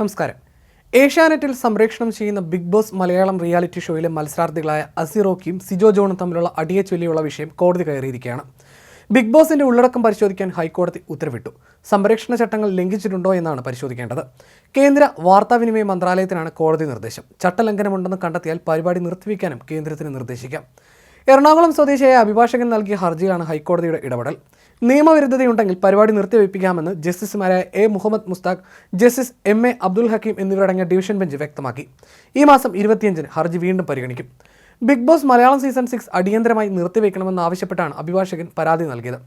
നമസ്കാരം. ഏഷ്യാനെറ്റിൽ സംപ്രേഷണം ചെയ്യുന്ന ബിഗ് ബോസ് മലയാളം റിയാലിറ്റി ഷോയിലെ മത്സരാർത്ഥികളായ അസിറോക്കിയും സിജോ ജോണും തമ്മിലുള്ള അടിയെ ചൊല്ലിയുള്ള വിഷയം കോടതി കയറിയിരിക്കുകയാണ്. ബിഗ് ബോസിന്റെ ഉള്ളടക്കം പരിശോധിക്കാൻ ഹൈക്കോടതി ഉത്തരവിട്ടു. സംരക്ഷണ ചട്ടങ്ങൾ ലംഘിച്ചിട്ടുണ്ടോ എന്നാണ് പരിശോധിക്കേണ്ടത്. കേന്ദ്ര വാർത്താവിനിമയ മന്ത്രാലയത്തിനാണ് കോടതി നിർദ്ദേശം. ചട്ടലംഘനമുണ്ടെന്ന് കണ്ടെത്തിയാൽ പരിപാടി നിർത്തിവെക്കാനും കേന്ദ്രത്തിന് നിർദ്ദേശിക്കാം. എറണാകുളം സ്വദേശിയായ അഭിഭാഷകൻ നൽകിയ ഹർജിയിലാണ് ഹൈക്കോടതിയുടെ ഇടപെടൽ. നിയമവിരുദ്ധതയുണ്ടെങ്കിൽ പരിപാടി നിർത്തിവെപ്പിക്കാമെന്ന് ജസ്റ്റിസുമാരായ A Muhammad Mushtaq justice M A Abdul Hakeem എന്നിവരടങ്ങിയ ഡിവിഷൻ ബെഞ്ച് വ്യക്തമാക്കി. ഈ മാസം ഇരുപത്തിയഞ്ചിന് ഹർജി വീണ്ടും പരിഗണിക്കും. Big boss Malayalam season six അടിയന്തരമായി നിർത്തിവെക്കണമെന്ന് ആവശ്യപ്പെട്ടാണ് അഭിഭാഷകൻ പരാതി നൽകിയത്.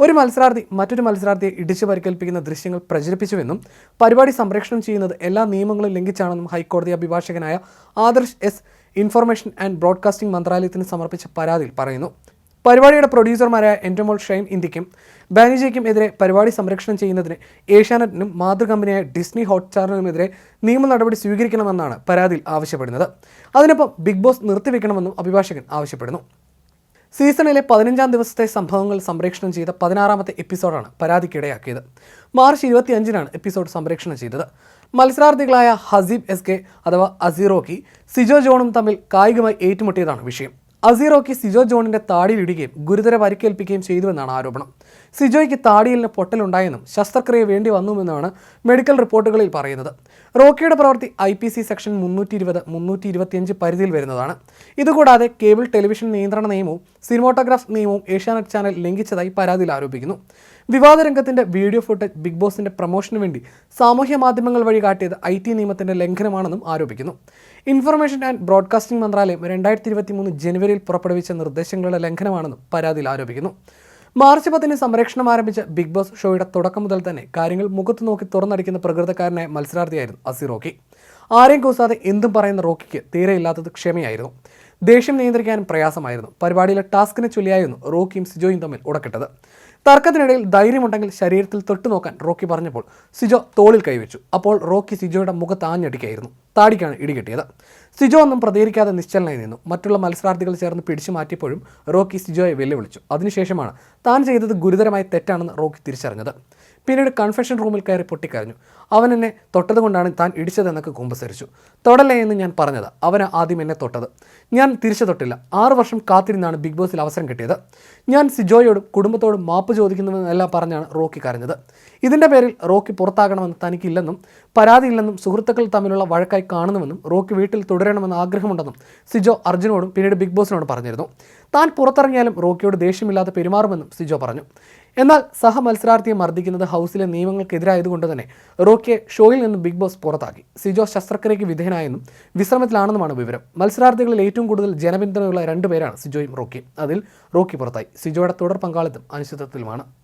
ഒരു മത്സരാർത്ഥി മറ്റൊരു മത്സരാർത്ഥിയെ ഇടിച്ചു പരിക്കേൽപ്പിക്കുന്ന ദൃശ്യങ്ങൾ പ്രചരിപ്പിച്ചുവെന്നും പരിപാടി സംപ്രേഷണം ചെയ്യുന്നത് എല്ലാ നിയമങ്ങളും ലംഘിച്ചാണെന്നും ഹൈക്കോടതി അഭിഭാഷകനായ Adarsh S information and broadcasting മന്ത്രാലയത്തിന് സമർപ്പിച്ച പരാതിയിൽ പറയുന്നു. പരിപാടിയുടെ പ്രൊഡ്യൂസർമാരായ എന്റമോൾ ഷൈൻ ഇന്ത്യക്കും ബാനിജയ്ക്കും എതിരെ പരിപാടി സംരക്ഷണം ചെയ്യുന്നതിന് ഏഷ്യാനെറ്റിനും മാതൃകമ്പനിയായ ഡിസ്നി ഹോട്ട്സ്റ്റാറിനുമെതിരെ നിയമ നടപടി സ്വീകരിക്കണമെന്നാണ് പരാതിയിൽ ആവശ്യപ്പെടുന്നത്. അതിനൊപ്പം ബിഗ് ബോസ് നിർത്തിവെക്കണമെന്നും അഭിഭാഷകൻ ആവശ്യപ്പെടുന്നു. സീസണിലെ പതിനഞ്ചാം ദിവസത്തെ സംഭവങ്ങൾ സംപ്രേഷണം ചെയ്ത പതിനാറാമത്തെ എപ്പിസോഡാണ് പരാതിക്കിടയാക്കിയത്. മാർച്ച് ഇരുപത്തി അഞ്ചിനാണ് എപ്പിസോഡ് സംപ്രേഷണം ചെയ്തത്. മത്സരാർത്ഥികളായ ഹസീബ് എസ് കെ അഥവാ അസീറോക്കി സിജോ ജോണും തമ്മിൽ കായികമായി ഏറ്റുമുട്ടിയതാണ് വിഷയം. അസീറോക്കി സിജോ ജോണിന്റെ താടിയിലിടുകയും ഗുരുതര പരിക്കേൽപ്പിക്കുകയും ചെയ്തുവെന്നാണ് ആരോപണം. സിജോയ്ക്ക് താടിയിലിന് പൊട്ടലുണ്ടായെന്നും ശസ്ത്രക്രിയ വേണ്ടി വന്നുവെന്നാണ് മെഡിക്കൽ റിപ്പോർട്ടുകളിൽ പറയുന്നത്. റോക്കിയുടെ പ്രവൃത്തി ഐ പി സി സെക്ഷൻ മുന്നൂറ്റി ഇരുപത് മുന്നൂറ്റി ഇരുപത്തിയഞ്ച് പരിധിയിൽ വരുന്നതാണ്. ഇതുകൂടാതെ കേബിൾ ടെലിവിഷൻ നിയന്ത്രണ നിയമവും സിനിമോട്ടോഗ്രാഫ് നിയമവും ഏഷ്യാനെറ്റ് ചാനൽ ലംഘിച്ചതായി പരാതിയിൽ ആരോപിക്കുന്നു. വിവാദ രംഗത്തിന്റെ വീഡിയോ ഫുട്ടേജ് ബിഗ് ബോസിന്റെ പ്രൊമോഷന് വേണ്ടി സാമൂഹ്യ മാധ്യമങ്ങൾ വഴി കാട്ടിയത് ഐ ടി നിയമത്തിന്റെ ലംഘനമാണെന്നും ആരോപിക്കുന്നു. ഇൻഫർമേഷൻ ആൻഡ് ബ്രോഡ്കാസ്റ്റിംഗ് മന്ത്രാലയം രണ്ടായിരത്തി ഇരുപത്തി മൂന്ന് ജനുവരിയിൽ പുറപ്പെടുവിച്ച നിർദ്ദേശങ്ങളുടെ ലംഘനമാണെന്നും പരാതിയിൽ ആരോപിക്കുന്നു. മാർച്ച് പത്തിന് സംരക്ഷണം ആരംഭിച്ച ബിഗ് ബോസ് ഷോയുടെ തുടക്കം മുതൽ തന്നെ കാര്യങ്ങൾ മുഖത്ത് നോക്കി തുറന്നടിക്കുന്ന പ്രകൃതക്കാരനായ മത്സരാർത്ഥിയായിരുന്നു അസി റോക്കി. ആരെയും കൂസാതെ എന്തും പറയുന്ന റോക്കിക്ക് തീരെയില്ലാത്തത് ക്ഷമയായിരുന്നു. ദേഷ്യം നിയന്ത്രിക്കാനും പ്രയാസമായിരുന്നു. പരിപാടിയിലെ ടാസ്കിനെ ചൊല്ലിയായിരുന്നു റോക്കിയും സിജോയും തമ്മിൽ ഉടക്കിട്ടത്. തർക്കത്തിനിടയിൽ ധൈര്യമുണ്ടെങ്കിൽ ശരീരത്തിൽ തൊട്ടു നോക്കാൻ റോക്കി പറഞ്ഞപ്പോൾ സിജോ തോളിൽ കൈവച്ചു. അപ്പോൾ റോക്കി സിജോയുടെ മുഖത്ത് ആഞ്ഞടിക്കായിരുന്നു. താടിക്കാണ് ഇടികിട്ടിയത്. സിജോ ഒന്നും പ്രതികരിക്കാതെ നിശ്ചലനായി നിന്നു. മറ്റുള്ള മത്സരാർത്ഥികൾ ചേർന്ന് പിടിച്ചു മാറ്റിയപ്പോഴും റോക്കി സിജോയെ വെല്ലുവിളിച്ചു. അതിനുശേഷമാണ് താൻ ചെയ്തത് ഗുരുതരമായ തെറ്റാണെന്ന് റോക്കി തിരിച്ചറിഞ്ഞത്. പിന്നീട് കൺഫെഷൻ റൂമിൽ കയറി പൊട്ടിക്കരഞ്ഞു. അവൻ എന്നെ തൊട്ടതുകൊണ്ടാണ് താൻ ഇടിച്ചതെന്നൊക്കെ കുമ്പസരിച്ചു. തൊടല്ലേ എന്ന് ഞാൻ പറഞ്ഞത്. അവന് ആദ്യം എന്നെ തൊട്ടത്. ഞാൻ തിരിച്ചു തൊട്ടില്ല. ആറു വർഷം കാത്തിരുന്നാണ് ബിഗ് ബോസിൽ അവസരം കിട്ടിയത്. ഞാൻ സിജോയോടും കുടുംബത്തോടും മാപ്പ് ചോദിക്കുന്നുവെന്നെല്ലാം പറഞ്ഞാണ് റോക്കി കരഞ്ഞത്. ഇതിന്റെ പേരിൽ റോക്കി പുറത്താകണമെന്ന് തനിക്കില്ലെന്നും പരാതിയില്ലെന്നും സുഹൃത്തുക്കൾ തമ്മിലുള്ള വഴക്കായി കാണുന്നുവെന്നും റോക്കി വീട്ടിൽ തുടരണമെന്ന് ആഗ്രഹമുണ്ടെന്നും സിജോ അർജുനോടും പിന്നീട് ബിഗ് ബോസിനോടും പറഞ്ഞിരുന്നു. താൻ പുറത്തിറങ്ങിയാലും റോക്കിയോട് ദേഷ്യമില്ലാതെ പെരുമാറുമെന്നും സിജോ പറഞ്ഞു. എന്നാൽ സഹ മത്സരാർത്ഥിയെ മർദ്ദിക്കുന്നത് ഹൗസിലെ നിയമങ്ങൾക്കെതിരായതുകൊണ്ട് തന്നെ റോക്കിയെ ഷോയിൽ നിന്നും ബിഗ് ബോസ് പുറത്താക്കി. സിജോ ശസ്ത്രക്രിയയ്ക്ക് വിധേയനായെന്നും വിശ്രമത്തിലാണെന്നുമാണ് വിവരം. മത്സരാർത്ഥികളിൽ ഏറ്റവും കൂടുതൽ ജനപിന്തുണയുള്ള രണ്ടുപേരാണ് സിജോയും റോക്കിയും. അതിൽ റോക്കി പുറത്തായി. സിജോയുടെ തുടർ പങ്കാളിത്തം അനിശ്ചിതത്വത്തിലുമാണ്.